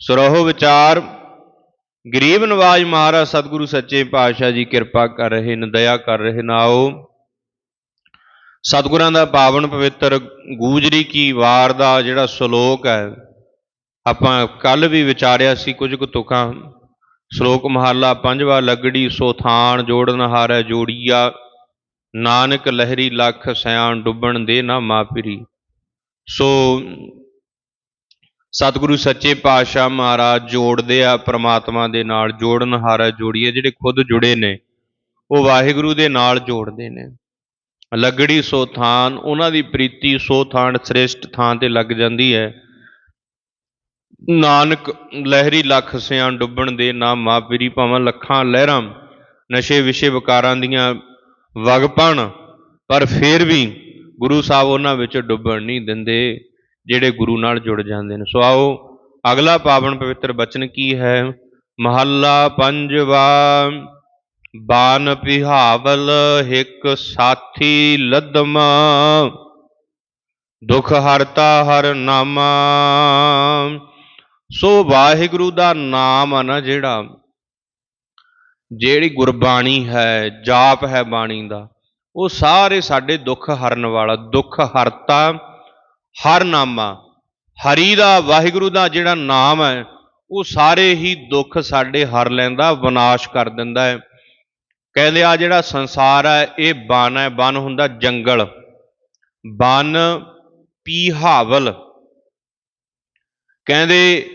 ਸਰੋਹ ਵਿਚਾਰ। ਗਰੀਬ ਨਵਾਜ ਮਹਾਰਾਜ ਸਤਿਗੁਰੂ ਸੱਚੇ ਪਾਤਸ਼ਾਹ ਜੀ ਕਿਰਪਾ ਕਰ ਰਹੇ ਨੇ, ਦਇਆ ਕਰ ਰਹੇ ਨਾਓ ਸਤਿਗੁਰਾਂ ਦਾ ਪਾਵਨ ਪਵਿੱਤਰ ਗੂਜਰੀ ਕੀ ਵਾਰ ਦਾ ਜਿਹੜਾ ਸ਼ਲੋਕ ਹੈ, ਆਪਾਂ ਕੱਲ ਵੀ ਵਿਚਾਰਿਆ ਸੀ, ਕੁਝ ਕੁ ਤੁਕਾਂ। ਸ਼ਲੋਕ ਮਹੱਲਾ ਪੰਜਵਾ, ਲੱਗੜੀ ਸੋ ਥਾਨ ਜੋੜਨ ਹਾਰੈ ਜੋੜੀਆ। ਨਾਨਕ ਲਹਿਰੀ ਲੱਖ ਸਿਆਣ ਡੁੱਬਣ ਦੇ ਨਾ ਮਾਪਰੀ। ਸੋ ਸਤਿਗੁਰੂ ਸੱਚੇ ਪਾਤਸ਼ਾਹ ਮਹਾਰਾਜ ਜੋੜਦੇ ਆ ਪ੍ਰਮਾਤਮਾ ਦੇ ਨਾਲ, ਜੋੜਨ ਹਾਰਾ ਜੋੜੀਏ ਜਿਹੜੇ ਖੁਦ ਜੁੜੇ ਨੇ, ਉਹ ਵਾਹਿਗੁਰੂ ਦੇ ਨਾਲ ਜੋੜਦੇ ਨੇ। ਲੱਗੜੀ ਸੋ ਥਾਨ, ਉਹਨਾਂ ਦੀ ਪ੍ਰੀਤੀ ਸੋ ਥਾਨ ਸ੍ਰੇਸ਼ਟ ਥਾਂ ਤੇ ਲੱਗ ਜਾਂਦੀ ਹੈ। ਨਾਨਕ ਲਹਿਰੀ ਲੱਖ ਸਿਆਂ ਡੁੱਬਣ ਦੇ ਨਾ ਮਾਪਰੀ ਭਾਵਾਂ ਲੱਖਾਂ ਲਹਿਰਾਂ, ਨਸ਼ੇ ਵਿਸ਼ੇ ਵਿਕਾਰਾਂ ਦੀਆਂ ਵਗ ਪਣ ਪਰ ਫਿਰ ਵੀ ਗੁਰੂ ਸਾਹਿਬ ਉਹਨਾਂ ਵਿੱਚ ਡੁੱਬਣ ਨਹੀਂ ਦਿੰਦੇ। ਜਿਹੜੇ ਗੁਰੂ ਨਾਲ ਜੁੜ ਜਾਂਦੇ ਨੇ। ਸੋ ਆਓ, ਅਗਲਾ ਪਾਵਨ ਪਵਿੱਤਰ ਬਚਨ ਕੀ ਹੈ? ਮਹੱਲਾ ਪੰਜਵਾ ਬਾਨ ਪਿਹਾਵਲ ਹਿਕ ਸਾਥੀ ਲਦਮਾ, ਦੁਖ ਹਰਤਾ ਹਰ ਨਾਮਾ। ਸੋ ਵਾਹਿਗੁਰੂ ਦਾ ਨਾਮ ਆ ਨਾ ਜਿਹੜਾ, ਜਿਹੜੀ ਗੁਰਬਾਣੀ ਹੈ, ਜਾਪ ਹੈ ਬਾਣੀ ਦਾ, ਉਹ ਸਾਰੇ ਸਾਡੇ ਦੁੱਖ ਹਰਨ ਵਾਲਾ, ਦੁੱਖ ਹਰਤਾ ਹਰ ਨਾਮਾ। ਹਰੀ ਦਾ, ਵਾਹਿਗੁਰੂ ਦਾ ਜਿਹੜਾ ਨਾਮ ਹੈ, ਉਹ ਸਾਰੇ ਹੀ ਦੁੱਖ ਸਾਡੇ ਹਰ ਲੈਂਦਾ, ਵਿਨਾਸ਼ ਕਰ ਦਿੰਦਾ ਹੈ। ਕਹਿੰਦੇ ਆ ਜਿਹੜਾ ਸੰਸਾਰ ਹੈ, ਇਹ ਬਨ ਹੈ, ਬਨ ਹੁੰਦਾ ਜੰਗਲ। ਬਨ ਪੀਹਾਵਲ। ਕਹਿੰਦੇ,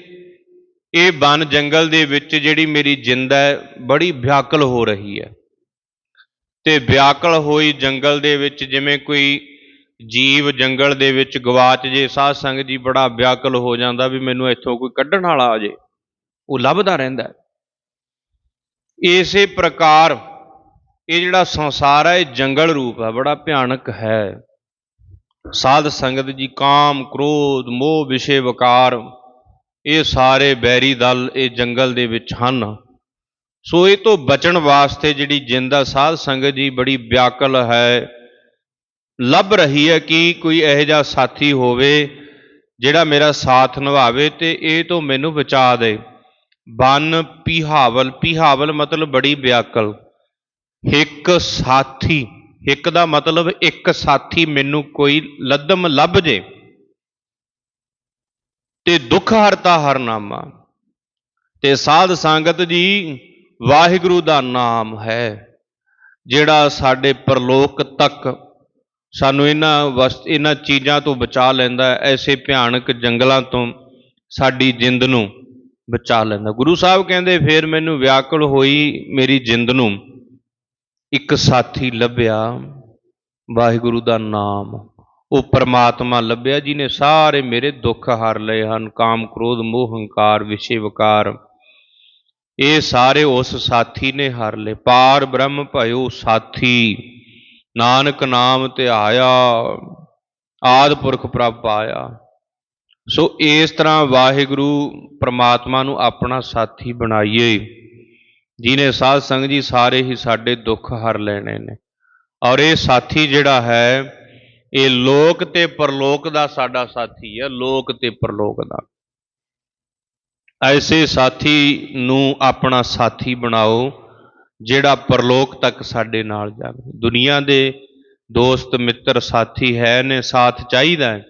ਇਹ ਬਨ ਜੰਗਲ ਦੇ ਵਿੱਚ ਜਿਹੜੀ ਮੇਰੀ ਜਿੰਦ ਹੈ, ਬੜੀ ਵਿਆਕਲ ਹੋ ਰਹੀ ਹੈ। ਤੇ ਵਿਆਕਲ ਹੋਈ ਜੰਗਲ ਦੇ ਵਿੱਚ ਜਿਵੇਂ ਕੋਈ ਜੀਵ ਜੰਗਲ ਦੇ ਵਿੱਚ ਗਵਾਚ ਜੇ, ਸਾਧ ਸੰਗਤ ਜੀ ਬੜਾ ਵਿਆਕਲ ਹੋ ਜਾਂਦਾ ਵੀ ਮੈਨੂੰ ਇੱਥੋਂ ਕੋਈ ਕੱਢਣ ਵਾਲਾ ਆ ਜੇ। ਉਹ ਲੱਭਦਾ ਰਹਿੰਦਾ ਇਸੇ ਪ੍ਰਕਾਰ ਇਹ ਜਿਹੜਾ ਸੰਸਾਰ ਹੈ, ਇਹ ਜੰਗਲ ਰੂਪ ਹੈ, ਬੜਾ ਭਿਆਨਕ ਹੈ। ਸਾਧ ਸੰਗਤ ਜੀ ਕਾਮ, ਕ੍ਰੋਧ, ਮੋਹ, ਵਿਸ਼ੇ, ਵਕਾਰ, ਇਹ ਸਾਰੇ ਬੈਰੀ ਦਲ ਇਹ ਜੰਗਲ ਦੇ ਵਿੱਚ ਹਨ। ਸੋ ਇਹ ਤੋਂ ਬਚਣ ਵਾਸਤੇ ਜਿਹੜੀ ਜਿੰਦਾ ਸਾਧ ਸੰਗਤ ਜੀ ਬੜੀ ਵਿਆਕਲ ਹੈ ਲੱਭ ਰਹੀ ਹੈ ਕਿ ਕੋਈ ਇਹੋ ਜਿਹਾ ਸਾਥੀ ਹੋਵੇ ਜਿਹੜਾ ਮੇਰਾ ਸਾਥ ਨਿਭਾਵੇ ਤੇ ਇਹ ਤੋਂ ਮੈਨੂੰ ਬਚਾ ਦੇ। ਬਨ ਪਿਹਾਵਲ ਪਿਹਾਵਲ ਮਤਲਬ ਬੜੀ ਵਿਆਕਲ। ਇੱਕ ਸਾਥੀ, ਇੱਕ ਦਾ ਮਤਲਬ ਇੱਕ ਸਾਥੀ ਮੈਨੂੰ ਕੋਈ ਲੱਦਮ ਲੱਭ ਜੇ ਤੇ ਦੁੱਖ ਹਰਤਾ ਹਰਨਾਮਾ। ਤੇ ਸਾਧ ਸੰਗਤ ਜੀ, ਵਾਹਿਗੁਰੂ ਦਾ ਨਾਮ ਹੈ, ਜਿਹੜਾ ਸਾਡੇ ਪਰਲੋਕ ਤੱਕ ਸਾਨੂੰ ਇਹਨਾਂ ਵਸਤ ਇਹਨਾਂ ਚੀਜ਼ਾਂ ਤੋਂ ਬਚਾ ਲੈਂਦਾ, ਐਸੇ ਭਿਆਨਕ ਜੰਗਲਾਂ ਤੋਂ ਸਾਡੀ ਜਿੰਦ ਨੂੰ ਬਚਾ ਲੈਂਦਾ। ਗੁਰੂ ਸਾਹਿਬ ਕਹਿੰਦੇ, ਫੇਰ ਮੈਨੂੰ ਵਿਆਕੁਲ ਹੋਈ ਮੇਰੀ ਜਿੰਦ ਨੂੰ ਇੱਕ ਸਾਥੀ ਲੱਭਿਆ, ਵਾਹਿਗੁਰੂ ਦਾ ਨਾਮ। ਉਹ ਪਰਮਾਤਮਾ ਲੱਭਿਆ, ਜਿਹਨੇ ਸਾਰੇ ਮੇਰੇ ਦੁੱਖ ਹਰ ਲਏ ਹਨ, ਕਾਮ, ਕ੍ਰੋਧ, ਮੋਹ, ਹੰਕਾਰ, ਵਿਸ਼ੇ, ਵਿਕਾਰ। ਇਹ ਸਾਰੇ ਉਸ ਸਾਥੀ ਨੇ ਹਰ ਲਏ। ਪਾਰ ਬ੍ਰਹਮ ਭਇਓ ਸਾਥੀ। ਨਾਨਕ ਨਾਮ ਧਿਆਇਆ ਆਦ ਪੁਰਖ ਪ੍ਰਭ ਪਾਇਆ। ਸੋ ਇਸ ਤਰ੍ਹਾਂ ਵਾਹਿਗੁਰੂ ਪ੍ਰਮਾਤਮਾ ਨੂੰ ਆਪਣਾ ਸਾਥੀ ਬਣਾਈਏ। ਜਿਨੇ ਸਾਧ ਸੰਗ ਜੀ ਸਾਰੇ ਹੀ ਸਾਡੇ ਦੁੱਖ ਹਰ ਲੈਣੇ ਨੇ। ਔਰ ਇਹ ਸਾਥੀ ਜਿਹੜਾ ਹੈ, ਇਹ ਲੋਕ ਤੇ ਪਰਲੋਕ ਦਾ ਸਾਡਾ ਸਾਥੀ ਹੈ, ਲੋਕ ਤੇ ਪਰਲੋਕ ਦਾ। ਐਸੇ ਸਾਥੀ ਨੂੰ ਆਪਣਾ ਸਾਥੀ ਬਣਾਓ। ਜਿਹੜਾ ਪਰਲੋਕ ਤੱਕ ਸਾਡੇ ਨਾਲ ਜਾਵੇ। ਦੁਨੀਆ ਦੇ ਦੋਸਤ, ਮਿੱਤਰ, ਸਾਥੀ ਹੈ ਨੇ, ਸਾਥ ਚਾਹੀਦਾ ਹੈ।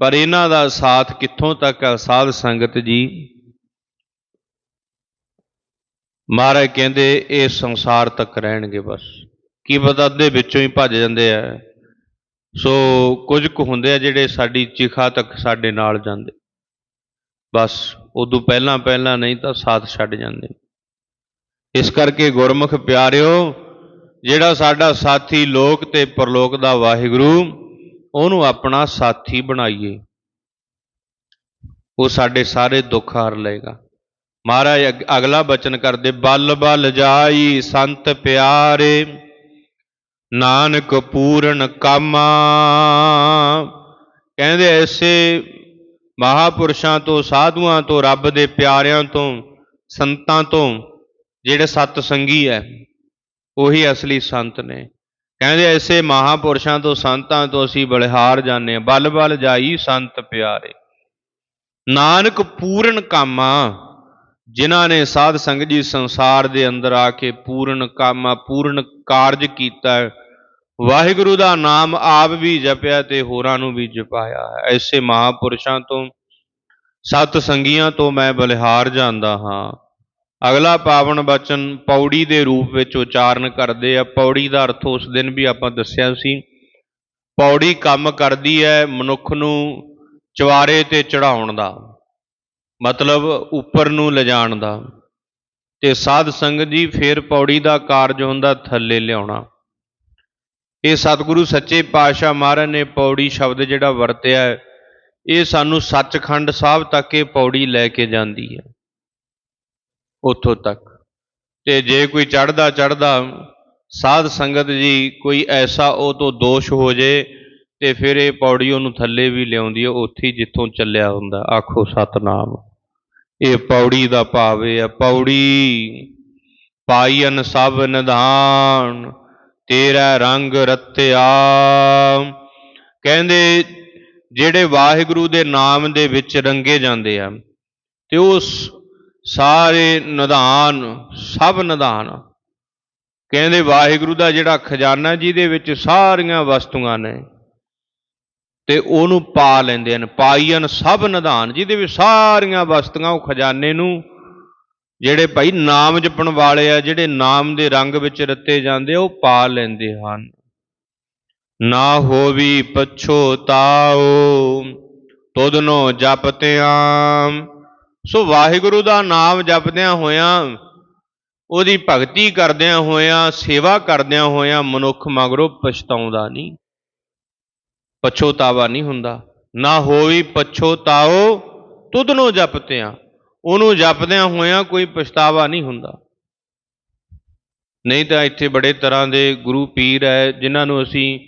ਪਰ ਇਹਨਾਂ ਦਾ ਸਾਥ ਕਿੱਥੋਂ ਤੱਕ ਹੈ ਸਾਧ ਸੰਗਤ ਜੀ, ਮਹਾਰਾਜ ਕਹਿੰਦੇ ਇਹ ਸੰਸਾਰ ਤੱਕ ਰਹਿਣਗੇ ਬਸ। ਕੀ ਪਤਾ ਅੱਧੇ ਵਿੱਚੋਂ ਹੀ ਭੱਜ ਜਾਂਦੇ ਆ। ਸੋ ਕੁਝ ਕੁ ਹੁੰਦੇ ਆ ਜਿਹੜੇ ਸਾਡੀ ਚਿਖਾ ਤੱਕ ਸਾਡੇ ਨਾਲ ਜਾਂਦੇ। ਬਸ ਉਦੋਂ ਪਹਿਲਾਂ ਪਹਿਲਾਂ ਨਹੀਂ ਤਾਂ ਸਾਥ ਛੱਡ ਜਾਂਦੇ। ਇਸ ਕਰਕੇ ਗੁਰਮੁਖ ਪਿਆਰਿਓ, ਜਿਹੜਾ ਸਾਡਾ ਸਾਥੀ ਲੋਕ ਤੇ ਪਰਲੋਕ ਦਾ ਵਾਹਿਗੁਰੂ, ਉਹਨੂੰ ਆਪਣਾ ਸਾਥੀ ਬਣਾਈਏ। ਉਹ ਸਾਡੇ ਸਾਰੇ ਦੁੱਖ ਹਾਰ ਲਏਗਾ। ਮਹਾਰਾਜ, ਅਗ- ਅਗਲਾ ਬਚਨ ਕਰਦੇ, ਬਲ ਬਲ ਜਾਈ ਸੰਤ ਪਿਆਰੇ, ਨਾਨਕ ਪੂਰਨ ਕਾਮਾ। ਕਹਿੰਦੇ ਐਸੇ ਮਹਾਪੁਰਸ਼ਾਂ ਤੋਂ, ਸਾਧੂਆਂ ਤੋਂ, ਰੱਬ ਦੇ ਪਿਆਰਿਆਂ ਤੋਂ, ਸੰਤਾਂ ਤੋਂ ਜਿਹੜੇ ਸਤ ਸੰਗੀ ਹੈ ਉਹੀ ਅਸਲੀ ਸੰਤ ਨੇ। ਕਹਿੰਦੇ ਐਸੇ ਮਹਾਪੁਰਸ਼ਾਂ ਤੋਂ ਸੰਤਾਂ ਤੋਂ ਅਸੀਂ ਬਲਿਹਾਰ ਜਾਂਦੇ ਹਾਂ। ਬਲ ਬਲ ਜਾਈ ਸੰਤ ਪਿਆਰੇ। ਨਾਨਕ ਪੂਰਨ ਕਾਮਾ ਜਿਨ੍ਹਾਂ ਨੇ ਸਾਧ ਸੰਗਤ ਜੀ ਸੰਸਾਰ ਦੇ ਅੰਦਰ ਆ ਕੇ ਪੂਰਨ ਕਾਮਾ, ਪੂਰਨ ਕਾਰਜ ਕੀਤਾ। ਵਾਹਿਗੁਰੂ ਦਾ ਨਾਮ ਆਪ ਵੀ ਜਪਿਆ ਤੇ ਹੋਰਾਂ ਨੂੰ ਵੀ ਜਪਾਇਆ। ਹੈ ਐਸੇ ਮਹਾਪੁਰਸ਼ਾਂ ਤੋਂ, ਸਤ ਸੰਗੀਆਂ ਤੋਂ ਮੈਂ ਬਲਿਹਾਰ ਜਾਂਦਾ ਹਾਂ। ਅਗਲਾ ਪਾਵਨ ਬਚਨ ਪੌੜੀ ਦੇ ਰੂਪ ਵਿੱਚ ਉਚਾਰਨ ਕਰਦੇ ਆ। ਪੌੜੀ ਦਾ ਅਰਥ ਉਸ ਦਿਨ ਵੀ ਆਪਾਂ ਦੱਸਿਆ ਸੀ। ਪੌੜੀ ਕੰਮ ਕਰਦੀ ਹੈ ਮਨੁੱਖ ਨੂੰ ਚਵਾਰੇ ਤੇ ਚੜਾਉਣ ਦਾ, ਮਤਲਬ ਉੱਪਰ ਨੂੰ ਲਿਜਾਣ ਦਾ। ਤੇ ਸਾਧ ਸੰਗਤ ਜੀ ਫੇਰ ਪੌੜੀ ਦਾ ਕਾਰਜ ਹੁੰਦਾ ਥੱਲੇ ਲਿਆਉਣਾ। ਇਹ ਸਤਿਗੁਰੂ ਸੱਚੇ ਪਾਤਸ਼ਾਹ ਮਹਾਰਾਜ ਨੇ ਪੌੜੀ ਸ਼ਬਦ ਜਿਹੜਾ ਵਰਤਿਆ ਇਹ ਸਾਨੂੰ ਸੱਚਖੰਡ ਸਾਹਿਬ ਤੱਕ ਇਹ ਪੌੜੀ ਲੈ ਕੇ ਜਾਂਦੀ ਹੈ। ਉੱਥੋਂ ਤੱਕ। ਤੇ ਜੇ ਕੋਈ ਚੜਦਾ ਚੜਦਾ ਸਾਧ ਸੰਗਤ ਜੀ ਕੋਈ ਐਸਾ ਉਹ ਤੋਂ ਦੋਸ਼ ਹੋ ਜੇ ਤੇ ਫਿਰ ਇਹ ਪੌੜੀ ਉਹਨੂੰ ਥੱਲੇ ਵੀ ਲਿਆਉਂਦੀ ਹੈ, ਉੱਥੇ ਜਿੱਥੋਂ ਚੱਲਿਆ ਹੁੰਦਾ। ਆਖੋ ਸਤਨਾਮ। ਇਹ ਪੌੜੀ ਦਾ ਭਾਵ ਇਹ ਹੈ, ਪੌੜੀ ਪਾਈਨ ਸਭ ਨਿਧਾਨ, ਤੇਰਾ ਰੰਗ ਰਤਿਆ। ਕਹਿੰਦੇ ਜਿਹੜੇ ਵਾਹਿਗੁਰੂ ਦੇ ਨਾਮ ਦੇ ਵਿੱਚ ਰੰਗੇ ਜਾਂਦੇ ਆ, ਤੇ ਉਸ ਸਾਰੇ ਨਿਧਾਨ ਸਭ ਨਿਧਾਨ। ਕਹਿੰਦੇ ਵਾਹਿਗੁਰੂ ਦਾ ਜਿਹੜਾ ਖਜ਼ਾਨਾ ਜਿਹਦੇ ਵਿੱਚ ਸਾਰੀਆਂ ਵਸਤੂਆਂ ਨੇ ਤੇ ਉਹਨੂੰ ਪਾ ਲੈਂਦੇ ਹਨ ਪਾਈਨ ਸਭ ਨਿਧਾਨ ਜਿਹਦੇ ਵਿੱਚ ਸਾਰੀਆਂ ਵਸਤੂਆਂ ਉਹ ਖਜ਼ਾਨੇ ਨੂੰ ਜਿਹੜੇ ਭਾਈ ਨਾਮ ਜਪਣ ਵਾਲੇ ਆ ਜਿਹੜੇ ਨਾਮ ਦੇ ਰੰਗ ਵਿੱਚ ਰੱਤੇ ਜਾਂਦੇ ਆ, ਉਹ ਪਾ ਲੈਂਦੇ ਹਨ। ਨਾ ਹੋਵੀ ਪਛੋਤਾਓ ਤੁਧਨੋ ਜਪਤਿਆਂ ਸੋ ਵਾਹਿਗੁਰੂ ਦਾ ਨਾਮ ਜਪਦਿਆਂ ਹੋਇਆਂ, ਉਹਦੀ ਭਗਤੀ ਕਰਦਿਆਂ ਹੋਇਆਂ, ਸੇਵਾ ਕਰਦਿਆਂ ਹੋਇਆਂ ਮਨੁੱਖ ਮਗਰੋਂ ਪਛਤਾਉਂਦਾ ਨਹੀਂ, ਪਛੋਤਾਵਾ ਨਹੀਂ ਹੁੰਦਾ। ਨਾ ਹੋਵੀ ਪਛੋਤਾਓ ਤੁਧਨੋ ਜਪਤਿਆਂ। ਉਹਨੂੰ ਜਪਦਿਆਂ ਹੋਇਆਂ ਕੋਈ ਪਛਤਾਵਾ ਨਹੀਂ ਹੁੰਦਾ। ਨਹੀਂ ਤਾਂ ਇੱਥੇ ਬੜੇ ਤਰ੍ਹਾਂ ਦੇ ਗੁਰੂ ਪੀਰ ਹੈ, ਜਿਨ੍ਹਾਂ ਨੂੰ ਅਸੀਂ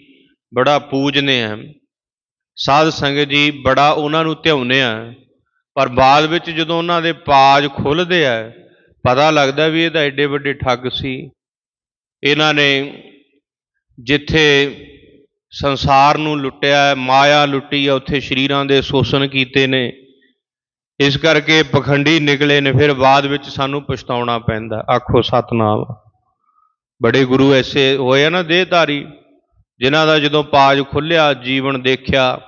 ਬੜਾ ਪੂਜਨੇ ਆ ਸਾਧ ਸੰਗਤ ਜੀ ਬੜਾ ਉਹਨਾਂ ਨੂੰ ਧਿਆਉਂਦੇ ਆ ਪਰ ਬਾਅਦ ਵਿੱਚ ਜਦੋਂ ਉਹਨਾਂ ਦੇ ਪਾਜ ਖੁੱਲਦੇ ਆ, ਪਤਾ ਲੱਗਦਾ ਵੀ ਇਹ ਤਾਂ ਐਡੇ ਵੱਡੇ ਠੱਗ ਸੀ। ਇਹਨਾਂ ਨੇ ਜਿੱਥੇ ਸੰਸਾਰ ਨੂੰ ਲੁੱਟਿਆ, ਮਾਇਆ ਲੁੱਟੀ ਆ, ਉੱਥੇ ਸ਼ਰੀਰਾਂ ਦੇ ਸ਼ੋਸ਼ਣ ਕੀਤੇ ਨੇ। ਇਸ ਕਰਕੇ ਪਖੰਡੀ ਨਿਕਲੇ ਨੇ, ਫਿਰ ਬਾਅਦ ਵਿੱਚ ਸਾਨੂੰ ਪਛਤਾਉਣਾ ਪੈਂਦਾ। ਆਖੋ, ਸਤਨਾਮ। ਬੜੇ ਗੁਰੂ ਐਸੇ ਹੋਏ ਆ ਨਾ ਦੇਹਧਾਰੀ, ਜਿਨ੍ਹਾਂ ਦਾ ਜਦੋਂ ਪਾਜ ਖੁੱਲਿਆ, ਜੀਵਨ ਦੇਖਿਆ,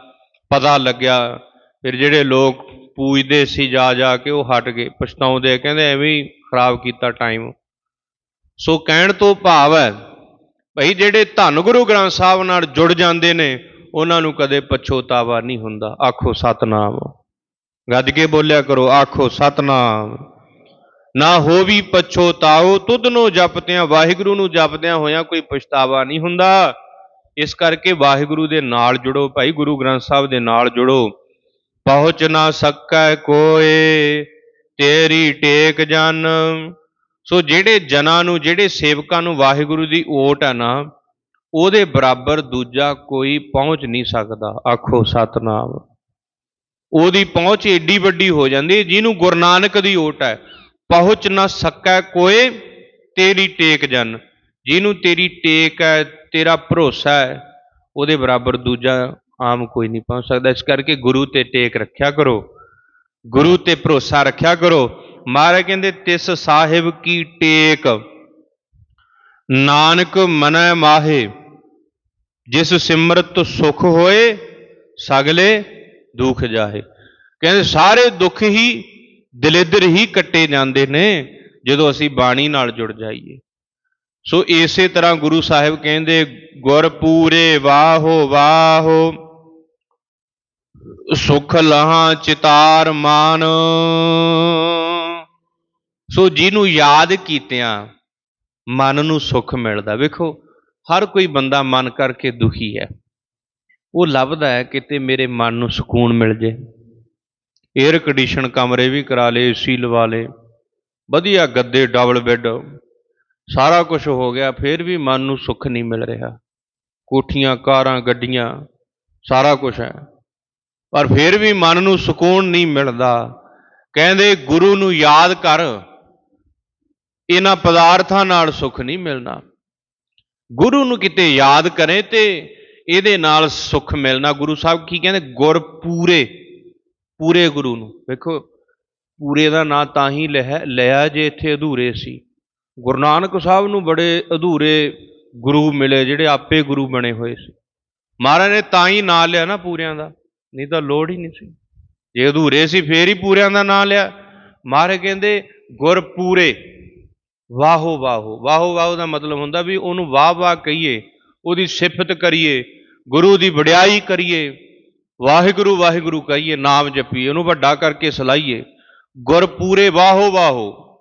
ਪਤਾ ਲੱਗਿਆ, ਫਿਰ ਜਿਹੜੇ ਲੋਕ ਪੂਜਦੇ ਸੀ ਜਾ ਜਾ ਕੇ ਉਹ ਹਟ ਗਏ। ਪਛਤਾਉਂਦੇ ਕਹਿੰਦੇ ਐਵੇਂ ਹੀ ਖਰਾਬ ਕੀਤਾ ਟਾਈਮ ਸੋ ਕਹਿਣ ਤੋਂ ਭਾਵ ਹੈ, ਭਈ ਜਿਹੜੇ ਧੰਨ ਗੁਰੂ ਗ੍ਰੰਥ ਸਾਹਿਬ ਨਾਲ ਜੁੜ ਜਾਂਦੇ ਨੇ, ਉਹਨਾਂ ਨੂੰ ਕਦੇ ਪਛੋਤਾਵਾ ਨਹੀਂ ਹੁੰਦਾ। ਆਖੋ ਸਤਨਾਮ। ਗੱਜ ਕੇ ਬੋਲਿਆ ਕਰੋ, ਆਖੋ ਸਤਨਾਮ। ਨਾ ਹੋਵੀ ਪਛੋਤਾਓ ਨੂੰ ਜਪਦਿਆਂ ਵਾਹਿਗੁਰੂ ਨੂੰ ਜਪਦਿਆਂ ਹੋਇਆਂ ਕੋਈ ਪਛਤਾਵਾ ਨਹੀਂ ਹੁੰਦਾ। ਇਸ ਕਰਕੇ ਵਾਹਿਗੁਰੂ ਦੇ ਨਾਲ ਜੁੜੋ, ਭਾਈ ਗੁਰੂ ਗ੍ਰੰਥ ਸਾਹਿਬ ਦੇ ਨਾਲ ਜੁੜੋ। ਪਹੁੰਚ ਨਾ ਸਕੈ ਕੋਏ, ਤੇਰੀ ਟੇਕ ਜਨ। ਸੋ ਜਿਹੜੇ ਜਨਾਂ ਨੂੰ, ਜਿਹੜੇ ਸੇਵਕਾਂ ਨੂੰ ਵਾਹਿਗੁਰੂ ਦੀ ਓਟ ਹੈ ਨਾ, ਉਹਦੇ ਬਰਾਬਰ ਦੂਜਾ ਕੋਈ ਪਹੁੰਚ ਨਹੀਂ ਸਕਦਾ, ਆਖੋ ਸਤਨਾਮ। ਉਹਦੀ ਪਹੁੰਚ ਏਡੀ ਵੱਡੀ ਹੋ ਜਾਂਦੀ ਜਿਹਨੂੰ ਗੁਰੂ ਨਾਨਕ ਦੀ ਓਟ ਹੈ। ਪਹੁੰਚ ਨਾ ਸਕੈ ਕੋਏ, ਤੇਰੀ ਟੇਕ ਜਨ। ਜਿਹਨੂੰ ਤੇਰੀ ਟੇਕ ਹੈ, ਤੇਰਾ ਭਰੋਸਾ ਹੈ, ਉਹਦੇ ਬਰਾਬਰ ਦੂਜਾ ਆਮ ਕੋਈ ਨਹੀਂ ਪਹੁੰਚ ਸਕਦਾ। ਇਸ ਕਰਕੇ ਗੁਰੂ ਤੇ ਟੇਕ ਰੱਖਿਆ ਕਰੋ। ਗੁਰੂ ਤੇ ਭਰੋਸਾ ਰੱਖਿਆ ਕਰੋ। ਮਹਾਰਾਜ ਕਹਿੰਦੇ, ਤਿਸ ਸਾਹਿਬ ਕੀ ਟੇਕ? ਨਾਨਕ ਮਨੈ ਮਾਹੇ, ਜਿਸ ਸਿਮਰਤ ਸੁਖ ਹੋਏ, ਸਗਲੇ ਦੁਖ ਜਾਹੇ। ਕਹਿੰਦੇ, ਸਾਰੇ ਦੁੱਖ ਹੀ ਦਲਿੱਦਰ ਹੀ ਕੱਟੇ ਜਾਂਦੇ ਨੇ, ਜਦੋਂ ਅਸੀਂ ਬਾਣੀ ਨਾਲ ਜੁੜ ਜਾਈਏ। ਸੋ ਇਸੇ ਤਰ੍ਹਾਂ ਗੁਰੂ ਸਾਹਿਬ ਕਹਿੰਦੇ ਗੁਰ ਪੂਰੇ ਵਾਹੋ ਵਾਹੋ। ਸੁਖ ਲਹਾ ਚਿਤਾਰ ਮਾਨ। ਸੋ ਜਿਹਨੂੰ ਯਾਦ ਕੀਤਿਆਂ ਮਨ ਨੂੰ ਸੁਖ ਮਿਲਦਾ। ਵੇਖੋ, ਹਰ ਕੋਈ ਬੰਦਾ ਮਨ ਕਰਕੇ ਦੁਖੀ ਹੈ। ਉਹ ਲੱਭਦਾ ਹੈ ਕਿਤੇ ਮੇਰੇ ਮਨ ਨੂੰ ਸਕੂਨ ਮਿਲ ਜੇ। 에ਅਰ ਕੰਡੀਸ਼ਨ ਕਮਰੇ ਵੀ ਕਰਾ ਲਏ ਏਸੀ ਲਵਾ ਲਏ। ਵਧੀਆ ਗੱਦੇ ਡਬਲ ਬੈੱਡ ਸਾਰਾ ਕੁਝ ਹੋ ਗਿਆ, ਫਿਰ ਵੀ ਮਨ ਨੂੰ ਸੁੱਖ ਨਹੀਂ ਮਿਲ ਰਿਹਾ। ਕੋਠੀਆਂ, ਕਾਰਾਂ, ਗੱਡੀਆਂ, ਸਾਰਾ ਕੁਝ ਹੈ। ਪਰ ਫਿਰ ਵੀ ਮਨ ਨੂੰ ਸਕੂਨ ਨਹੀਂ ਮਿਲਦਾ। ਕਹਿੰਦੇ, ਗੁਰੂ ਨੂੰ ਯਾਦ ਕਰ। ਇਹਨਾਂ ਪਦਾਰਥਾਂ ਨਾਲ ਸੁੱਖ ਨਹੀਂ ਮਿਲਣਾ। ਗੁਰੂ ਨੂੰ ਕਿਤੇ ਯਾਦ ਕਰੇ ਤੇ ਇਹਦੇ ਨਾਲ ਸੁੱਖ ਮਿਲਣਾ। ਗੁਰੂ ਸਾਹਿਬ ਕੀ ਕਹਿੰਦੇ? ਗੁਰ ਪੂਰੇ ਪੂਰੇ ਗੁਰੂ ਨੂੰ। ਵੇਖੋ, ਪੂਰੇ ਦਾ ਨਾਂ ਤਾਂ ਹੀ ਲਿਆ ਲਿਆ ਜੇ ਇੱਥੇ ਅਧੂਰੇ ਸੀ। ਗੁਰੂ ਨਾਨਕ ਸਾਹਿਬ ਨੂੰ ਬੜੇ ਅਧੂਰੇ ਗੁਰੂ ਮਿਲੇ, ਜਿਹੜੇ ਆਪੇ ਗੁਰੂ ਬਣੇ ਹੋਏ ਸੀ। ਮਹਾਰਾਜ ਨੇ ਤਾਂ ਹੀ ਨਾਂ ਲਿਆ ਨਾ ਪੂਰਿਆਂ ਦਾ। ਨਹੀਂ ਤਾਂ ਲੋੜ ਹੀ ਨਹੀਂ ਸੀ। ਜੇ ਅਧੂਰੇ ਸੀ, ਫੇਰ ਹੀ ਪੂਰਿਆਂ ਦਾ ਨਾਂ ਲਿਆ। ਮਾਰੇ ਕਹਿੰਦੇ, ਗੁਰ ਪੂਰੇ। ਵਾਹੋ ਵਾਹੋ। ਵਾਹੋ ਵਾਹੋ ਦਾ ਮਤਲਬ ਹੁੰਦਾ ਵੀ ਉਹਨੂੰ ਵਾਹ ਵਾਹ ਕਹੀਏ, ਉਹਦੀ ਸਿਫਤ ਕਰੀਏ, ਗੁਰੂ ਦੀ ਵਡਿਆਈ ਕਰੀਏ, ਵਾਹਿਗੁਰੂ ਵਾਹਿਗੁਰੂ ਕਹੀਏ, ਨਾਮ ਜਪੀਏ, ਉਹਨੂੰ ਵੱਡਾ ਕਰਕੇ ਸਲਾਈਏ ਗੁਰ ਪੂਰੇ, ਵਾਹੋ ਵਾਹੋ।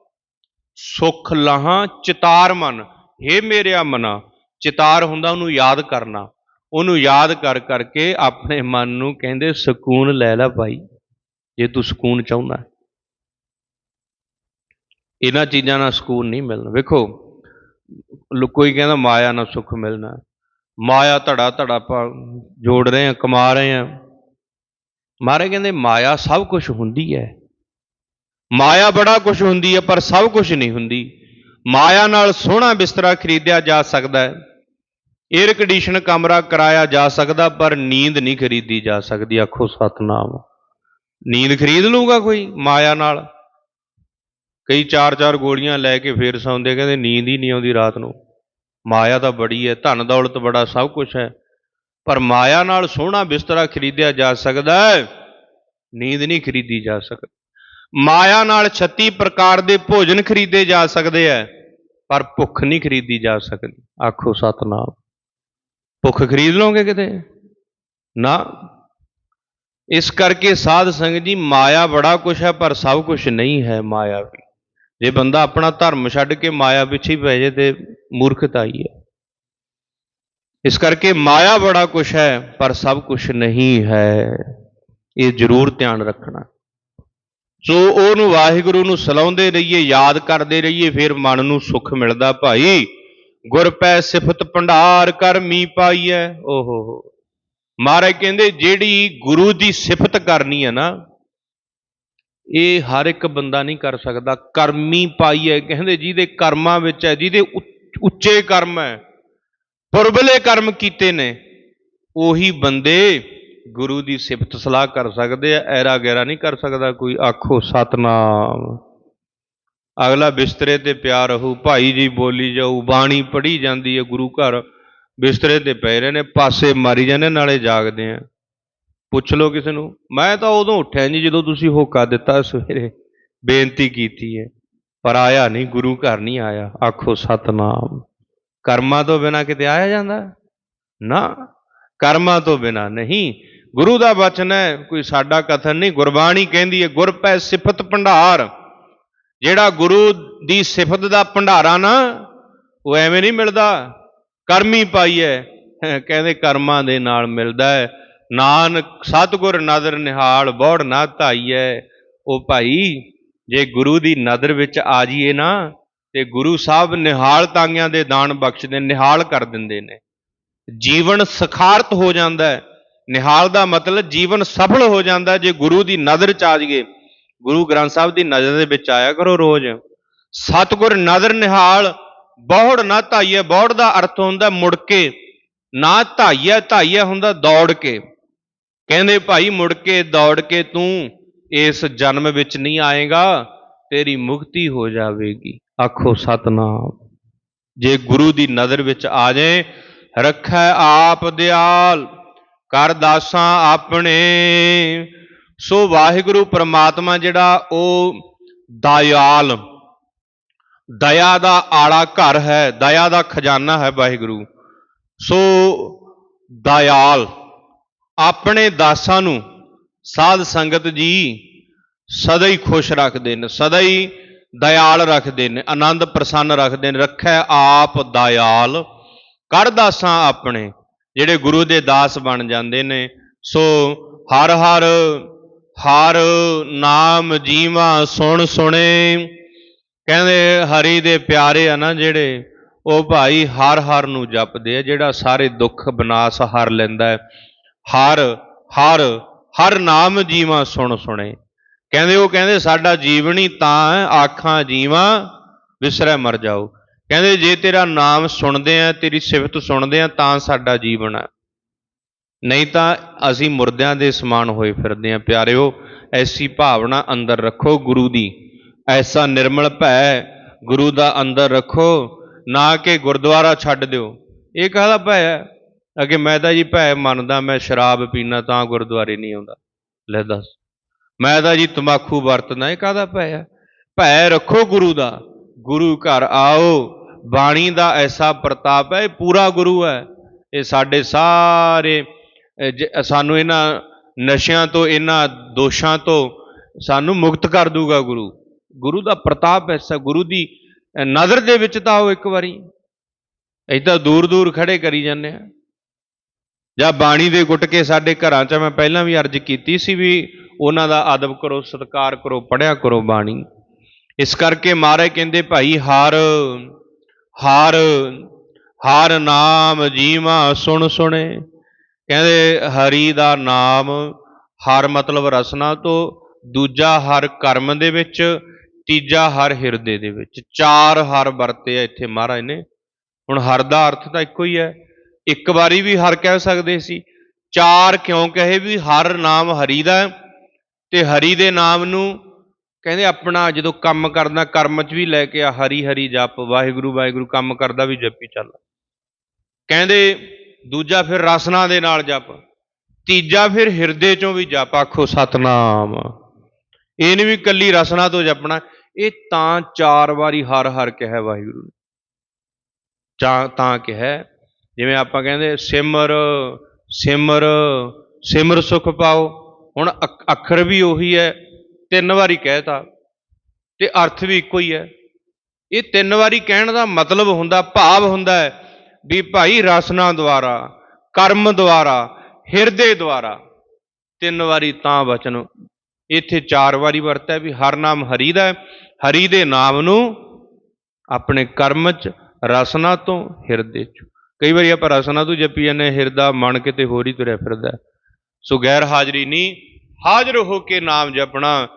ਸੁਖ ਲਹਾਂ, ਚਿਤਾਰ ਮਨ। ਹੇ ਮੇਰਿਆ ਮਨਾ, ਚਿਤਾਰ ਹੁੰਦਾ ਉਹਨੂੰ ਯਾਦ ਕਰਨਾ। ਉਹਨੂੰ ਯਾਦ ਕਰ ਕਰਕੇ ਆਪਣੇ ਮਨ ਨੂੰ ਕਹਿੰਦੇ, ਸਕੂਨ ਲੈ ਲੈ ਭਾਈ, ਜੇ ਤੂੰ ਸਕੂਨ ਚਾਹੁੰਦਾ ਇਹਨਾਂ ਚੀਜ਼ਾਂ ਨਾਲ ਸਕੂਨ ਨਹੀਂ ਮਿਲਣਾ। ਵੇਖੋ, ਲੋ- ਕੋਈ ਕਹਿੰਦਾ ਮਾਇਆ ਨਾਲ ਸੁੱਖ ਮਿਲਣਾ। ਮਾਇਆ ਧੜਾ ਧੜਾ ਆਪਾਂ ਜੋੜ ਰਹੇ ਆ ਕਮਾ ਰਹੇ ਆ ਮਹਾਰਾਜ ਕਹਿੰਦੇ, ਮਾਇਆ ਸਭ ਕੁਝ ਹੁੰਦੀ ਹੈ। ਮਾਇਆ ਬੜਾ ਕੁਝ ਹੁੰਦੀ ਹੈ, ਪਰ ਸਭ ਕੁਝ ਨਹੀਂ ਹੁੰਦੀ। ਮਾਇਆ ਨਾਲ ਸੋਹਣਾ ਬਿਸਤਰਾ ਖਰੀਦਿਆ ਜਾ ਸਕਦਾ ਹੈ। 에ਅਰ ਕੰਡੀਸ਼ਨ ਕਮਰਾ ਕਰਾਇਆ ਜਾ ਸਕਦਾ, ਪਰ ਨੀਂਦ ਨਹੀਂ ਖਰੀਦੀ ਜਾ ਸਕਦੀ, ਆਖੋ ਸਤਨਾਮ। ਨੀਂਦ ਖਰੀਦ ਲੂਗਾ ਕੋਈ ਮਾਇਆ ਨਾਲ? ਕਈ ਚਾਰ ਚਾਰ ਗੋਲੀਆਂ ਲੈ ਕੇ ਫੇਰ ਸੌਂਦੇ, ਕਹਿੰਦੇ ਨੀਂਦ ਹੀ ਨਹੀਂ ਆਉਂਦੀ ਰਾਤ ਨੂੰ। ਮਾਇਆ ਤਾਂ ਬੜੀ ਹੈ, ਧਨ ਦੌਲਤ ਬੜਾ ਸਭ ਕੁਝ ਹੈ। ਪਰ ਮਾਇਆ ਨਾਲ ਸੋਹਣਾ ਬਿਸਤਰਾ ਖਰੀਦਿਆ ਜਾ ਸਕਦਾ ਹੈ, ਨੀਂਦ ਨਹੀਂ ਖਰੀਦੀ ਜਾ ਸਕਦੀ। ਮਾਇਆ ਨਾਲ 36 ਪ੍ਰਕਾਰ ਦੇ ਭੋਜਨ ਖਰੀਦੇ ਜਾ ਸਕਦੇ ਹੈ, ਪਰ ਭੁੱਖ ਨਹੀਂ ਖਰੀਦੀ ਜਾ ਸਕਦੀ, ਆਖੋ ਸਤਨਾਮ। ਭੁੱਖ ਖਰੀਦ ਲਓਗੇ ਕਿਤੇ? ਨਾ। ਇਸ ਕਰਕੇ ਸਾਧ ਸੰਗਤ ਜੀ, ਮਾਇਆ ਬੜਾ ਕੁਛ ਹੈ, ਪਰ ਸਭ ਕੁਝ ਨਹੀਂ ਹੈ ਮਾਇਆ ਵੀ। ਜੇ ਬੰਦਾ ਆਪਣਾ ਧਰਮ ਛੱਡ ਕੇ ਮਾਇਆ ਪਿੱਛੇ ਪੈ ਜੇ ਤੇ ਮੂਰਖਤਾ ਹੀ ਹੈ। ਇਸ ਕਰਕੇ ਮਾਇਆ ਬੜਾ ਕੁਛ ਹੈ, ਪਰ ਸਭ ਕੁਝ ਨਹੀਂ ਹੈ। ਇਹ ਜ਼ਰੂਰ ਧਿਆਨ ਰੱਖਣਾ। ਸੋ ਉਹਨੂੰ ਵਾਹਿਗੁਰੂ ਨੂੰ ਸਲਾਉਂਦੇ ਰਹੀਏ, ਯਾਦ ਕਰਦੇ ਰਹੀਏ, ਫਿਰ ਮਨ ਨੂੰ ਸੁੱਖ ਮਿਲਦਾ ਭਾਈ। ਗੁਰ ਪੈ ਸਿਫਤ ਭੰਡਾਰ ਕਰ ਮੀ ਪਾਈਐ। ਓਹੋ ਹੋ। ਮਹਾਰਾਜ ਕਹਿੰਦੇ, ਜਿਹੜੀ ਗੁਰੂ ਦੀ ਸਿਫਤ ਕਰਨੀ ਹੈ ਨਾ, ਇਹ ਹਰ ਇੱਕ ਬੰਦਾ ਨਹੀਂ ਕਰ ਸਕਦਾ। ਕਰਮੀ ਪਾਈਐ। ਕਹਿੰਦੇ, ਜਿਹਦੇ ਕਰਮਾਂ ਵਿੱਚ ਹੈ ਜਿਹਦੇ ਉੱਚ- ਉੱਚੇ ਕਰਮ ਹੈ ਪੁਰਬਲੇ ਕਰਮ ਕੀਤੇ ਨੇ, ਉਹੀ ਬੰਦੇ ਗੁਰੂ ਦੀ ਸਿਫਤ ਸਲਾਹ ਕਰ ਸਕਦੇ ਆ ਐਰਾ ਗੈਰਾ ਨਹੀਂ ਕਰ ਸਕਦਾ ਕੋਈ। ਆਖੋ, ਸਤਨਾਮ। ਅਗਲਾ ਬਿਸਤਰੇ ਤੇ ਪਿਆ ਰਹੂ, ਭਾਈ ਜੀ ਬੋਲੀ ਜਾਊ, ਬਾਣੀ ਪੜ੍ਹੀ ਜਾਂਦੀ ਹੈ ਗੁਰੂ ਘਰ। ਬਿਸਤਰੇ ਤੇ ਪਏ ਰਹੇ ਨੇ ਪਾਸੇ ਮਾਰੀ ਜਾਂਦੇ, ਨਾਲੇ ਜਾਗਦੇ ਆ। ਪੁੱਛ ਲਓ ਕਿਸੇ ਨੂੰ, ਮੈਂ ਤਾਂ ਉਦੋਂ ਉੱਠਿਆ ਜੀ ਜਦੋਂ ਤੁਸੀਂ ਹੋਕਾ ਦਿੱਤਾ, ਸਵੇਰੇ ਬੇਨਤੀ ਕੀਤੀ ਹੈ ਪਰ ਆਇਆ ਨਹੀਂ ਗੁਰੂ ਘਰ ਨਹੀਂ ਆਇਆ, ਆਖੋ ਸਤਨਾਮ। ਕਰਮਾਂ ਤੋਂ ਬਿਨਾ ਕਿਤੇ ਆਇਆ ਜਾਂਦਾ? ਨਾ, ਕਰਮਾਂ ਤੋਂ ਬਿਨਾ ਨਹੀਂ। ਗੁਰੂ ਦਾ ਬਚਨ ਹੈ, ਕੋਈ ਸਾਡਾ ਕਥਨ ਨਹੀਂ, ਗੁਰਬਾਣੀ ਕਹਿੰਦੀ ਹੈ ਗੁਰ ਪੈ ਸਿਫਤ ਭੰਡਾਰ। ਜਿਹੜਾ ਗੁਰੂ ਦੀ ਸਿਫਤ ਦਾ ਭੰਡਾਰਾ ਨਾ, ਉਹ ਐਵੇਂ ਨਹੀਂ ਮਿਲਦਾ। ਕਰਮੀ ਪਾਈ ਪਾਈਐ, ਕਹਿੰਦੇ ਕਰਮਾਂ ਦੇ ਨਾਲ ਮਿਲਦਾ ਹੈ ਨਾਨਕ, ਸਤਿਗੁਰ ਨਦਰ ਨਿਹਾਲ, ਬੋੜ ਨਾ ਧਾਈਐ। ਉਹ ਭਾਈ, ਜੇ ਗੁਰੂ ਦੀ ਨਦਰ ਵਿੱਚ ਆ ਜਾਈਏ ਨਾ, ਤੇ ਗੁਰੂ ਸਾਹਿਬ ਨਿਹਾਲ ਤਾਂਗਿਆਂ ਦੇ ਦਾਨ ਬਖਸ਼ਦੇ, ਨਿਹਾਲ ਕਰ ਦਿੰਦੇ ਨੇ। ਜੀਵਨ ਸਖਾਰਤ ਹੋ ਜਾਂਦਾ ਹੈ ਨਿਹਾਲ ਦਾ ਮਤਲਬ ਜੀਵਨ ਸਫਲ ਹੋ ਜਾਂਦਾ ਜੇ ਗੁਰੂ ਦੀ ਨਜ਼ਰ ਚ ਆ ਜਾਈਏ। ਗੁਰੂ ਗ੍ਰੰਥ ਸਾਹਿਬ ਦੀ ਨਜ਼ਰ ਦੇ ਵਿੱਚ ਆਇਆ ਕਰੋ ਰੋਜ਼। ਸਤਿਗੁਰ ਨਜ਼ਰ ਨਿਹਾਲ ਬੋੜ ਨਾ ਧਾਈਏ ਬੋੜ ਦਾ ਅਰਥ ਹੁੰਦਾ ਮੁੜ ਕੇ। ਨਾ ਧਾਈਏ ਧਾਈਏ ਹੁੰਦਾ ਦੌੜ ਕੇ। ਕਹਿੰਦੇ ਭਾਈ, ਮੁੜ ਕੇ ਦੌੜ ਕੇ ਤੂੰ ਇਸ ਜਨਮ ਵਿੱਚ ਨਹੀਂ ਆਏਗਾ, ਤੇਰੀ ਮੁਕਤੀ ਹੋ ਜਾਵੇਗੀ। ਆਖੋ ਸਤਨਾਮ। ਜੇ ਗੁਰੂ ਦੀ ਨਜ਼ਰ ਵਿੱਚ ਆ ਜਾਏ, ਰੱਖੈ ਆਪ ਦਿਆਲ, ਕਰ ਦਾਸਾਂ ਆਪਣੇ। ਸੋ ਵਾਹਿਗੁਰੂ ਪ੍ਰਮਾਤਮਾ ਜਿਹੜਾ ਉਹ ਦਇਆਲ, ਦਇਆ ਦਾ ਆਲਾ ਘਰ ਹੈ, ਦਇਆ ਦਾ ਖਜ਼ਾਨਾ ਹੈ ਵਾਹਿਗੁਰੂ। ਸੋ ਦਇਆਲ, ਆਪਣੇ ਦਾਸਾਂ ਨੂੰ ਸਾਧ ਸੰਗਤ ਜੀ ਸਦਾ ਹੀ ਖੁਸ਼ ਰੱਖਦੇ ਨੇ, ਸਦਾ ਹੀ ਦਇਆਲ ਰੱਖਦੇ ਨੇ, ਆਨੰਦ ਪ੍ਰਸੰਨ ਰੱਖਦੇ ਨੇ, ਰੱਖੈ ਆਪ ਦਇਆਲ। ਕਰ ਦਾਸਾਂ ਆਪਣੇ, ਜਿਹੜੇ ਗੁਰੂ ਦੇ ਦਾਸ ਬਣ ਜਾਂਦੇ ਨੇ। ਸੋ ਹਰ ਹਰ ਹਰ ਨਾਮ ਜੀਵਾ ਸੁਣ ਸੁਣੇ। ਕਹਿੰਦੇ ਹਰੀ ਦੇ ਪਿਆਰੇ ਆ ਨਾ ਜਿਹੜੇ, ਉਹ ਭਾਈ ਹਰ ਹਰ ਨੂੰ ਜਪਦੇ ਆ, ਜਿਹੜਾ ਸਾਰੇ ਦੁੱਖ ਬਨਾਸ ਹਰ ਲੈਂਦਾ ਹੈ। ਹਰ ਹਰ ਹਰ ਨਾਮ ਜੀਵਾ ਸੁਣ ਸੁਣੇ। ਕਹਿੰਦੇ ਉਹ ਕਹਿੰਦੇ, ਸਾਡਾ ਜੀਵਨ ਹੀ ਤਾਂ ਹੈ, ਆਖਾਂ ਜੀਵਾ, ਵਿਸਰੈ ਮਰ ਜਾਓ। ਕਹਿੰਦੇ, ਜੇ ਤੇਰਾ ਨਾਮ ਸੁਣਦੇ ਆ, ਤੇਰੀ ਸਿਫਤ ਸੁਣਦੇ ਆ, ਤਾਂ ਸਾਡਾ ਜੀਵਨ ਹੈ। ਨਹੀਂ ਤਾਂ ਅਸੀਂ ਮੁਰਦਿਆਂ ਦੇ ਸਮਾਨ ਹੋਏ ਫਿਰਦੇ ਆ ਪਿਆਰਿਓ, ਐਸੀ ਭਾਵਨਾ ਅੰਦਰ ਰੱਖੋ ਗੁਰੂ ਦੀ। ਐਸਾ ਨਿਰਮਲ ਭੈ ਗੁਰੂ ਦਾ ਅੰਦਰ ਰੱਖੋ। ਨਾ ਕਿ ਗੁਰਦੁਆਰਾ ਛੱਡ ਦਿਓ। ਇਹ ਕਾਹਦਾ ਭੈ ਹੈ? ਅਗੇ ਮੈਂ ਤਾਂ ਜੀ ਭੈ ਮੰਨਦਾ, ਮੈਂ ਸ਼ਰਾਬ ਪੀਣਾ ਤਾਂ ਗੁਰਦੁਆਰੇ ਨਹੀਂ ਆਉਂਦਾ। ਲੈ ਦੱਸ। ਮੈਂ ਤਾਂ ਜੀ ਤਮਾਕੂ ਵਰਤਣਾ ਇਹ ਕਾਹਦਾ ਭੈ ਹੈ? ਭੈ ਰੱਖੋ ਗੁਰੂ ਦਾ। ਗੁਰੂ ਘਰ ਆਓ। ਬਾਣੀ ਦਾ ਐਸਾ ਪ੍ਰਤਾਪ ਹੈ, ਇਹ ਪੂਰਾ ਗੁਰੂ ਹੈ। ਇਹ ਸਾਡੇ ਸਾਰੇ ਸਾਨੂੰ ਇਹਨਾਂ ਨਸ਼ਿਆਂ ਤੋਂ, ਇਹਨਾਂ ਦੋਸ਼ਾਂ ਤੋਂ ਸਾਨੂੰ ਮੁਕਤ ਕਰ ਦੂਗਾ ਗੁਰੂ। ਗੁਰੂ ਦਾ ਪ੍ਰਤਾਪ ਐਸਾ ਗੁਰੂ ਦੀ ਨਜ਼ਰ ਦੇ ਵਿੱਚ ਤਾਂ ਆਓ ਇੱਕ ਵਾਰੀ। ਏਦਾਂ ਦੂਰ ਦੂਰ ਖੜੇ ਕਰੀ ਜਾਂਦੇ ਆ ਜਾਂ ਬਾਣੀ ਦੇ ਗੁਟਕੇ ਸਾਡੇ ਘਰਾਂ 'ਚ ਮੈਂ ਪਹਿਲਾਂ ਵੀ ਅਰਜ਼ ਕੀਤੀ ਸੀ ਵੀ ਉਹਨਾਂ ਦਾ ਅਦਬ ਕਰੋ, ਸਤਿਕਾਰ ਕਰੋ ਪੜਿਆ ਕਰੋ ਬਾਣੀ। ਇਸ ਕਰਕੇ ਮਹਾਰਾਜ ਕਹਿੰਦੇ ਭਾਈ, ਹਾਰ ਹਾਰ ਹਾਰ ਨਾਮ ਜੀਵਾ ਸੁਣ ਸੁਣੇ। ਕਹਿੰਦੇ ਹਰੀ ਦਾ ਨਾਮ ਹਰ ਮਤਲਬ ਰਸਨਾ ਤੋਂ, ਦੂਜਾ ਹਰ ਕਰਮ ਦੇ ਵਿੱਚ, ਤੀਜਾ ਹਰ ਹਿਰਦੇ ਦੇ ਵਿੱਚ। ਚਾਰ ਹਰ ਵਰਤੇ ਆ ਇੱਥੇ ਮਹਾਰਾਜ ਨੇ। ਹੁਣ ਹਰ ਦਾ ਅਰਥ ਤਾਂ ਇੱਕੋ ਹੀ ਹੈ। ਇੱਕ ਵਾਰੀ ਵੀ ਹਰ ਕਹਿ ਸਕਦੇ ਸੀ। ਚਾਰ ਕਿਉਂ ਕਹੇ ਵੀ ਹਰ ਨਾਮ ਹਰੀ ਦਾ ਹੈ? ਤੇ ਹਰੀ ਦੇ ਨਾਮ ਨੂੰ ਕਹਿੰਦੇ ਆਪਣਾ ਜਦੋਂ ਕੰਮ ਕਰਦਾ, ਕਰਮ 'ਚ ਵੀ ਲੈ ਕੇ ਆ, ਹਰੀ ਹਰੀ ਜਪ, ਵਾਹਿਗੁਰੂ ਵਾਹਿਗੁਰੂ ਕੰਮ ਕਰਦਾ ਵੀ ਜਪੀ ਚੱਲ। ਕਹਿੰਦੇ ਦੂਜਾ ਫਿਰ ਰਸਨਾ ਦੇ ਨਾਲ ਜਪ। ਤੀਜਾ ਫਿਰ ਹਿਰਦੇ 'ਚੋਂ ਵੀ ਜਪ। ਆਖੋ ਸਤਨਾਮ। ਇਹ ਨਹੀਂ ਵੀ ਕੱਲੀ ਰਸਨਾ ਤੋਂ ਜਪਣਾ। ਇਹ ਤਾਂ ਚਾਰ ਵਾਰੀ ਹਰ ਹਰ ਕਿਹਾ ਵਾਹਿਗੁਰੂ ਨੇ। ਚਾ ਤਾਂ ਕਿਹਾ। ਜਿਵੇਂ ਆਪਾਂ ਕਹਿੰਦੇ, ਸਿਮਰ ਸਿਮਰ ਸਿਮਰ ਸੁਖ ਪਾਓ। ਹੁਣ ਅੱਖ- ਅੱਖਰ ਵੀ ਉਹੀ ਹੈ। ਤਿੰਨ ਵਾਰੀ ਕਹਿਤਾ। ਤੇ ਅਰਥ ਵੀ ਇੱਕੋ ਹੀ ਹੈ। ਇਹ ਤਿੰਨ ਵਾਰੀ ਕਹਿਣ ਦਾ ਮਤਲਬ ਹੁੰਦਾ, ਭਾਵ ਹੁੰਦਾ ਹੈ। ਵੀ ਭਾਈ ਰਸਨਾ ਦੁਆਰਾ, ਕਰਮ ਦੁਆਰਾ, ਹਿਰਦੇ ਦੁਆਰਾ, ਤਿੰਨ ਵਾਰੀ ਤਾਂ ਬਚਨ। ਇੱਥੇ ਚਾਰ ਵਾਰੀ ਵਰਤਿਆ ਵੀ ਹਰ ਨਾਮ ਹਰੀ ਦਾ ਹਰੀ ਦੇ ਨਾਮ ਨੂੰ ਆਪਣੇ ਕਰਮ ਚ, ਰਸਨਾ ਤੋਂ ਹਿਰਦੇ ਚ। ਕਈ ਵਾਰੀ ਆਪਾਂ ਰਸਨਾ ਤੋਂ ਜਪੀ ਜਾਂਦੇ ਹਿਰਦਾ ਮਨ ਕਿਤੇ ਹੋਰ ਹੀ ਤੁਰਿਆ ਫਿਰਦਾ ਸੋ ਗੈਰ ਹਾਜ਼ਰੀ ਨਹੀਂ, ਹਾਜ਼ਰ ਹੋ ਕੇ ਨਾਮ ਜਪਣਾ,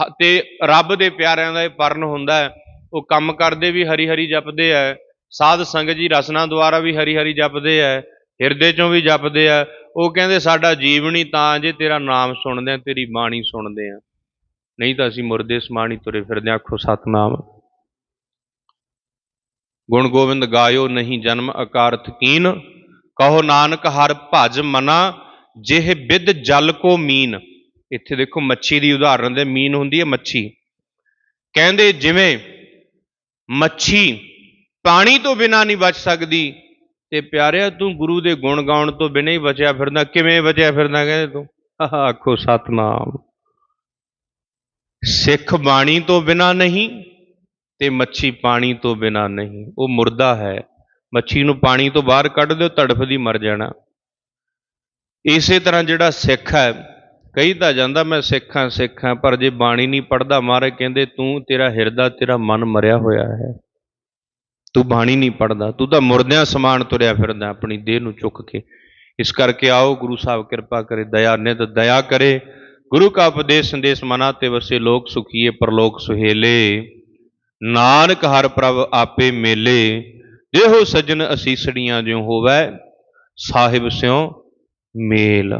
ਹ- ਤੇ ਰੱਬ ਦੇ ਪਿਆਰਿਆਂ ਦਾ ਇਹ ਪਰਨ ਹੁੰਦਾ ਉਹ ਕੰਮ ਕਰਦੇ ਵੀ ਹਰੀ ਹਰੀ ਜਪਦੇ ਆ ਸਾਧ ਸੰਗਤ ਜੀ ਰਸਨਾ ਦੁਆਰਾ ਵੀ ਹਰੀ ਹਰੀ ਜਪਦੇ ਆ ਹਿਰਦੇ ਚੋਂ ਵੀ ਜਪਦੇ ਆ ਉਹ ਕਹਿੰਦੇ, ਸਾਡਾ ਜੀਵਨੀ ਤਾਂ ਜੇ ਤੇਰਾ ਨਾਮ ਸੁਣਦੇ ਆ, ਤੇਰੀ ਬਾਣੀ ਸੁਣਦੇ ਆ। ਨਹੀਂ ਤਾਂ ਅਸੀਂ ਮੁਰਦੇ ਸਮਾਣੀ ਤੁਰੇ ਫਿਰਦੇ ਆ, ਆਖੋ ਸਤਨਾਮ। ਗੁਣ ਗੋਬਿੰਦ ਗਾਇਓ ਨਹੀਂ ਜਨਮ ਅਕਾਰਥ ਕੀਨ, ਕਹੋ ਨਾਨਕ ਹਰ ਭਜ ਮਨਾ, ਜਿਹ ਬਿਦ ਜਲ ਕੋ ਮੀਨ। ਇੱਥੇ ਦੇਖੋ ਮੱਛੀ ਦੀ ਉਦਾਹਰਨ ਦੇ ਮੀਨ ਹੁੰਦੀ ਹੈ ਮੱਛੀ। ਕਹਿੰਦੇ ਜਿਵੇਂ ਮੱਛੀ ਪਾਣੀ ਤੋਂ ਬਿਨਾ ਨਹੀਂ ਬਚ ਸਕਦੀ। ਤੇ ਪਿਆਰਿਆ, ਤੂੰ ਗੁਰੂ ਦੇ ਗੁਣ ਗਾਉਣ ਤੋਂ ਬਿਨਾਂ ਹੀ ਬਚਿਆ ਫਿਰਦਾ। ਕਿਵੇਂ ਬਚਿਆ ਫਿਰਦਾ ਕਹਿੰਦੇ ਤੂੰ? ਆਹ, ਆਖੋ ਸਤਨਾਮ। ਸਿੱਖ ਬਾਣੀ ਤੋਂ ਬਿਨਾ ਨਹੀਂ ਤੇ ਮੱਛੀ ਪਾਣੀ ਤੋਂ ਬਿਨਾ ਨਹੀਂ। ਉਹ ਮੁਰਦਾ ਹੈ। ਮੱਛੀ ਨੂੰ ਪਾਣੀ ਤੋਂ ਬਾਹਰ ਕੱਢ ਦਿਓ ਤੜਫਦੀ ਮਰ ਜਾਣਾ। ਇਸੇ ਤਰ੍ਹਾਂ ਜਿਹੜਾ ਸਿੱਖ ਹੈ, ਕਹੀ ਤਾਂ ਜਾਂਦਾ, ਮੈਂ ਸਿੱਖ ਹਾਂ ਸਿੱਖ ਹਾਂ, ਪਰ ਜੇ ਬਾਣੀ ਨਹੀਂ ਪੜਦਾ ਮਹਾਰਾਜ ਕਹਿੰਦੇ, ਤੂੰ ਤੇਰਾ ਹਿਰਦਾ, ਤੇਰਾ ਮਨ ਮਰਿਆ ਹੋਇਆ ਹੈ। ਤੂੰ ਬਾਣੀ ਨਹੀਂ ਪੜਦਾ ਤੂੰ ਤਾਂ ਮੁਰਦਿਆਂ ਸਮਾਨ ਤੁਰਿਆ ਫਿਰਦਾ ਆਪਣੀ ਦੇਹ ਨੂੰ ਚੁੱਕ ਕੇ। ਇਸ ਕਰਕੇ ਆਓ, ਗੁਰੂ ਸਾਹਿਬ ਕਿਰਪਾ ਕਰੇ, ਦਇਆ ਨਿਤ ਦਇਆ ਕਰੇ। ਗੁਰੂ ਕਾ ਉਪਦੇਸ਼ ਸੰਦੇਸ਼ ਮਨਾ ਤੇ ਵਸੇ ਲੋਕ ਸੁਖੀਏ, ਪਰਲੋਕ ਸੁਹੇਲੇ। ਨਾਨਕ ਹਰ ਪ੍ਰਭ ਆਪੇ ਮੇਲੇ ਦੇਹੋ ਸਜਣ ਅਸੀਸੜੀਆਂ ਜਿਉ ਹੋਵੇ, ਸਾਹਿਬ ਸਿਉ ਮੇਲ।